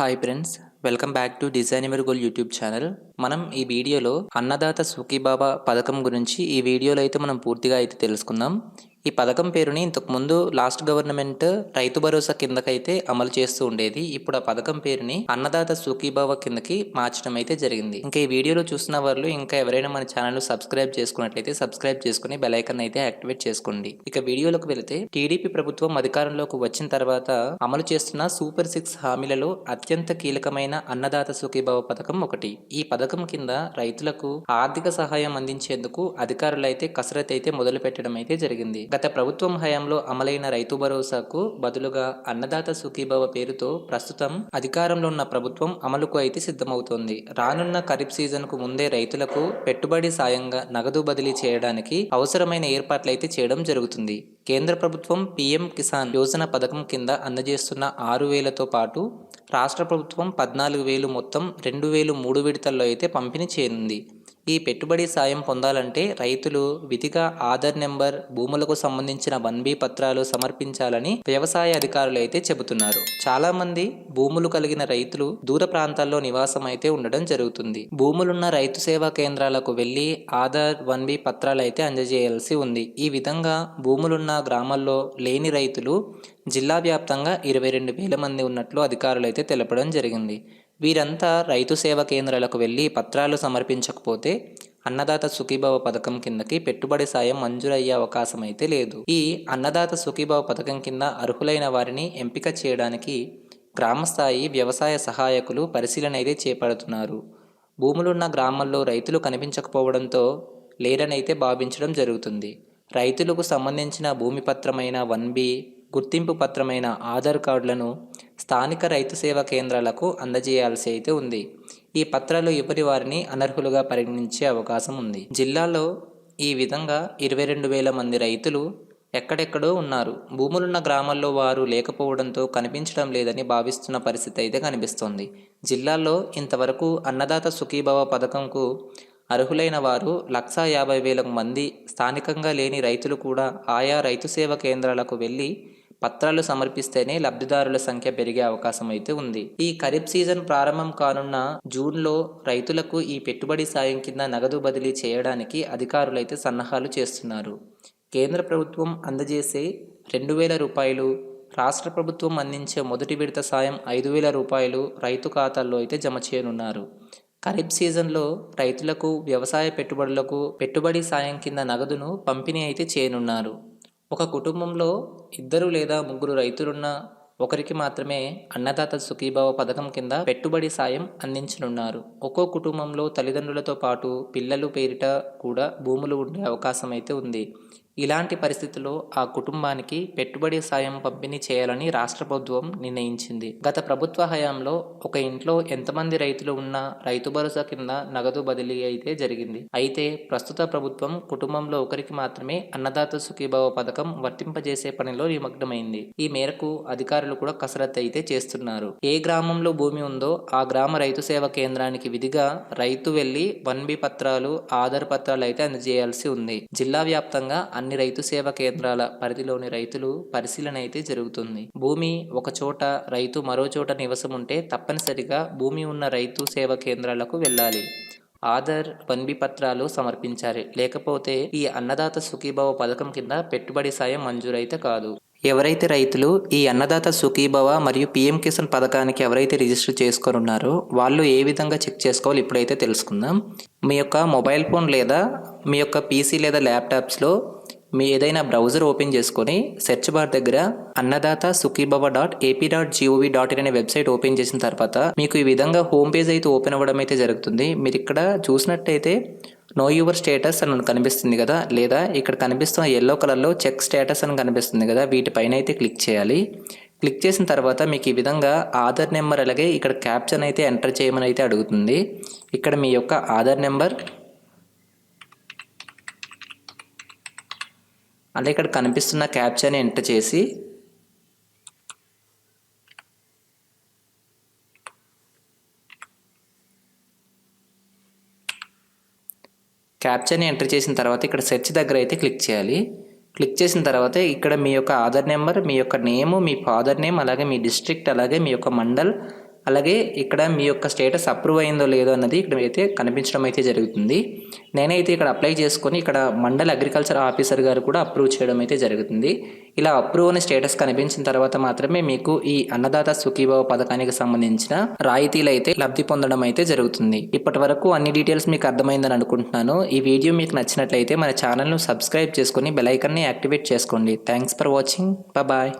Hi friends welcome back to designer goal YouTube channel మనం ఈ వీడియోలో అన్నదాత సుఖీబాబా పథకం గురించి ఈ వీడియోలో అయితే మనం పూర్తిగా అయితే తెలుసుకుందాం. ఈ పథకం పేరుని ఇంతకుముందు లాస్ట్ గవర్నమెంట్ రైతు భరోసా కిందకైతే అమలు చేస్తూ ఉండేది. ఇప్పుడు ఆ పథకం పేరుని అన్నదాత సుఖీభావ కిందకి మార్చడం అయితే జరిగింది. ఇంకా ఈ వీడియోలో చూసిన వాళ్ళు ఇంకా ఎవరైనా మన ఛానల్ సబ్స్క్రైబ్ చేసుకున్నట్లయితే సబ్స్క్రైబ్ చేసుకుని బెలైకన్ అయితే యాక్టివేట్ చేసుకోండి. ఇక వీడియోలోకి వెళితే టీడీపీ ప్రభుత్వం అధికారంలోకి వచ్చిన తర్వాత అమలు చేస్తున్న సూపర్ సిక్స్ హామీలలో అత్యంత కీలకమైన అన్నదాత సుఖీభావ పథకం ఒకటి. ఈ పథకం కింద రైతులకు ఆర్థిక సహాయం అందించేందుకు అధికారులు అయితే కసరత్ అయితే మొదలు పెట్టడం అయితే జరిగింది. గత ప్రభుత్వం హయాంలో అమలైన రైతు భరోసాకు బదులుగా అన్నదాత సుఖీభవ పేరుతో ప్రస్తుతం అధికారంలో ఉన్న ప్రభుత్వం అమలుకు అయితే సిద్ధమవుతోంది. రానున్న ఖరీఫ్ సీజన్కు ముందే రైతులకు పెట్టుబడి సాయంగా నగదు బదిలీ చేయడానికి అవసరమైన ఏర్పాట్లు అయితే చేయడం జరుగుతుంది. కేంద్ర ప్రభుత్వం పీఎం కిసాన్ యోజన పథకం కింద అందజేస్తున్న ఆరు వేలతో పాటు రాష్ట్ర ప్రభుత్వం పద్నాలుగు వేలు మొత్తం రెండు వేలు మూడు విడతల్లో అయితే పంపిణీ చేయనుంది. ఈ పెట్టుబడి సాయం పొందాలంటే రైతులు విధిగా ఆధార్ నెంబర్ భూములకు సంబంధించిన వన్ బి పత్రాలు సమర్పించాలని వ్యవసాయ అధికారులు అయితే చెబుతున్నారు. చాలా మంది భూములు కలిగిన రైతులు దూర ప్రాంతాల్లో నివాసం అయితే ఉండడం జరుగుతుంది. భూములున్న రైతు సేవా కేంద్రాలకు వెళ్ళి ఆధార్ వన్ బి పత్రాలు అయితే అందజేయాల్సి ఉంది. ఈ విధంగా భూములున్న గ్రామాల్లో లేని రైతులు జిల్లా వ్యాప్తంగా ఇరవై రెండు వేల మంది ఉన్నట్లు అధికారులు అయితే తెలపడం జరిగింది. వీరంతా రైతు సేవా కేంద్రాలకు వెళ్ళి పత్రాలు సమర్పించకపోతే అన్నదాత సుఖీభావ పథకం కిందకి పెట్టుబడి సాయం మంజూరయ్యే అవకాశం అయితే లేదు. ఈ అన్నదాత సుఖీభావ పథకం కింద అర్హులైన వారిని ఎంపిక చేయడానికి గ్రామస్థాయి వ్యవసాయ సహాయకులు పరిశీలన అయితే చేపడుతున్నారు. భూములున్న గ్రామాల్లో రైతులు కనిపించకపోవడంతో లేరనైతే భావించడం జరుగుతుంది. రైతులకు సంబంధించిన భూమి పత్రమైన వన్ బి గుర్తింపు పత్రమైన ఆధార్ కార్డులను స్థానిక రైతు సేవా కేంద్రాలకు అందజేయాల్సి అయితే ఉంది. ఈ పత్రాలు ఇవ్వని వారిని అనర్హులుగా పరిగణించే అవకాశం ఉంది. జిల్లాలో ఈ విధంగా ఇరవై రెండు వేల మంది రైతులు ఎక్కడెక్కడో ఉన్నారు. భూములున్న గ్రామాల్లో వారు లేకపోవడంతో కనిపించడం లేదని భావిస్తున్న పరిస్థితి అయితే కనిపిస్తోంది. జిల్లాలో ఇంతవరకు అన్నదాత సుఖీభవ పథకంకు అర్హులైన వారు లక్షా యాభై వేల మంది స్థానికంగా లేని రైతులు కూడా ఆయా రైతు సేవ కేంద్రాలకు వెళ్ళి పత్రాలు సమర్పిస్తేనే లబ్ధిదారుల సంఖ్య పెరిగే అవకాశం అయితే ఉంది. ఈ ఖరీఫ్ సీజన్ ప్రారంభం కానున్న జూన్లో రైతులకు ఈ పెట్టుబడి సాయం కింద నగదు బదిలీ చేయడానికి అధికారులైతే సన్నాహాలు చేస్తున్నారు. కేంద్ర ప్రభుత్వం అందజేసే రెండు వేల రూపాయలు రాష్ట్ర ప్రభుత్వం అందించే మొదటి విడత సాయం ఐదు వేల రూపాయలు రైతు ఖాతాల్లో అయితే జమ చేయనున్నారు. ఖరీఫ్ సీజన్లో రైతులకు వ్యవసాయ పెట్టుబడులకు పెట్టుబడి సాయం కింద నగదును పంపిణీ అయితే చేయనున్నారు. ఒక కుటుంబంలో ఇద్దరు లేదా ముగ్గురు రైతులున్న ఒకరికి మాత్రమే అన్నదాత సుఖీభావ పథకం కింద పెట్టుబడి సాయం అందించనున్నారు. ఒక్కో కుటుంబంలో తల్లిదండ్రులతో పాటు పిల్లలు పేరిట కూడా భూములు ఉండే అవకాశం అయితే ఉంది. ఇలాంటి పరిస్థితుల్లో ఆ కుటుంబానికి పెట్టుబడి సాయం పంపిణీ చేయాలని రాష్ట్ర ప్రభుత్వం నిర్ణయించింది. గత ప్రభుత్వ హయాంలో ఒక ఇంట్లో ఎంతమంది రైతులు ఉన్నా రైతు భరోసా కింద నగదు బదిలీ అయితే జరిగింది. అయితే ప్రస్తుత ప్రభుత్వం కుటుంబంలో ఒకరికి మాత్రమే అన్నదాత సుఖీభావ పథకం వర్తింపజేసే పనిలో నిమగ్నమైంది. ఈ మేరకు అధికారులు కూడా కసరత్తు అయితే చేస్తున్నారు. ఏ గ్రామంలో భూమి ఉందో ఆ గ్రామ రైతు సేవ కేంద్రానికి విధిగా రైతు వెళ్ళి వన్ బి పత్రాలు ఆధార్ పత్రాలు అయితే అందజేయాల్సి ఉంది. జిల్లా వ్యాప్తంగా అన్ని రైతు సేవా కేంద్రాల పరిధిలోని రైతులు పరిశీలన అయితే జరుగుతుంది. భూమి ఒక చోట రైతు మరో చోట నివసం ఉంటే తప్పనిసరిగా భూమి ఉన్న రైతు సేవా కేంద్రాలకు వెళ్ళాలి. ఆధార్ పన్బి పత్రాలు సమర్పించాలి. లేకపోతే ఈ అన్నదాత సుఖీభావ పథకం కింద పెట్టుబడి సాయం మంజూరైతే కాదు. ఎవరైతే రైతులు ఈ అన్నదాత సుఖీభవ మరియు పిఎం కిసాన్ పథకానికి ఎవరైతే రిజిస్టర్ చేసుకోనున్నారో వాళ్ళు ఏ విధంగా చెక్ చేసుకోవాలి ఇప్పుడైతే తెలుసుకుందాం. మీ యొక్క మొబైల్ ఫోన్ లేదా మీ యొక్క పీసీ లేదా ల్యాప్టాప్స్లో మీ ఏదైనా బ్రౌజర్ ఓపెన్ చేసుకొని సెర్చ్ బార్ దగ్గర Annadata Sukhibhava dot AP dot gov dot in అనే వెబ్సైట్ ఓపెన్ చేసిన తర్వాత మీకు ఈ విధంగా హోమ్ పేజ్ అయితే ఓపెన్ అవ్వడం అయితే జరుగుతుంది. మీరు ఇక్కడ చూసినట్టయితే నో యువర్ స్టేటస్ అని కనిపిస్తుంది కదా లేదా ఇక్కడ కనిపిస్తున్న ఎల్లో కలర్లో చెక్ స్టేటస్ అని కనిపిస్తుంది కదా వీటిపైన అయితే క్లిక్ చేయాలి. క్లిక్ చేసిన తర్వాత మీకు ఈ విధంగా ఆధార్ నెంబర్ అలాగే ఇక్కడ క్యాప్చన్ అయితే ఎంటర్ చేయమని అయితే అడుగుతుంది. ఇక్కడ మీ యొక్క ఆధార్ నెంబర్ అంటే ఇక్కడ కనిపిస్తున్న క్యాప్చర్ని ఎంటర్ చేసి క్యాప్చర్ని ఎంటర్ చేసిన తర్వాత ఇక్కడ సెర్చ్ దగ్గర అయితే క్లిక్ చేయాలి. క్లిక్ చేసిన తర్వాత ఇక్కడ మీ యొక్క ఆధార్ నెంబర్ మీ యొక్క నేము మీ ఫాదర్ నేమ్ అలాగే మీ డిస్ట్రిక్ట్ అలాగే మీ యొక్క మండల్ అలాగే ఇక్కడ మీ యొక్క స్టేటస్ అప్రూవ్ అయిందో లేదో అన్నది ఇక్కడ అయితే కనిపించడం అయితే జరుగుతుంది. నేనైతే ఇక్కడ అప్లై చేసుకొని ఇక్కడ మండల అగ్రికల్చర్ ఆఫీసర్ గారు కూడా అప్రూవ్ చేయడం అయితే జరుగుతుంది. ఇలా అప్రూవ్ అనే స్టేటస్ కనిపించిన తర్వాత మాత్రమే మీకు ఈ అన్నదాత సుఖీభావ పథకానికి సంబంధించిన రాయితీలు అయితే లబ్ధి పొందడం అయితే జరుగుతుంది. ఇప్పటి వరకు అన్ని డీటెయిల్స్ మీకు అర్థమైందని అనుకుంటున్నాను. ఈ వీడియో మీకు నచ్చినట్లయితే మన ఛానల్ను సబ్స్క్రైబ్ చేసుకుని బెల్ ఐకాన్ని యాక్టివేట్ చేసుకోండి. Thanks for watching. బాయ్.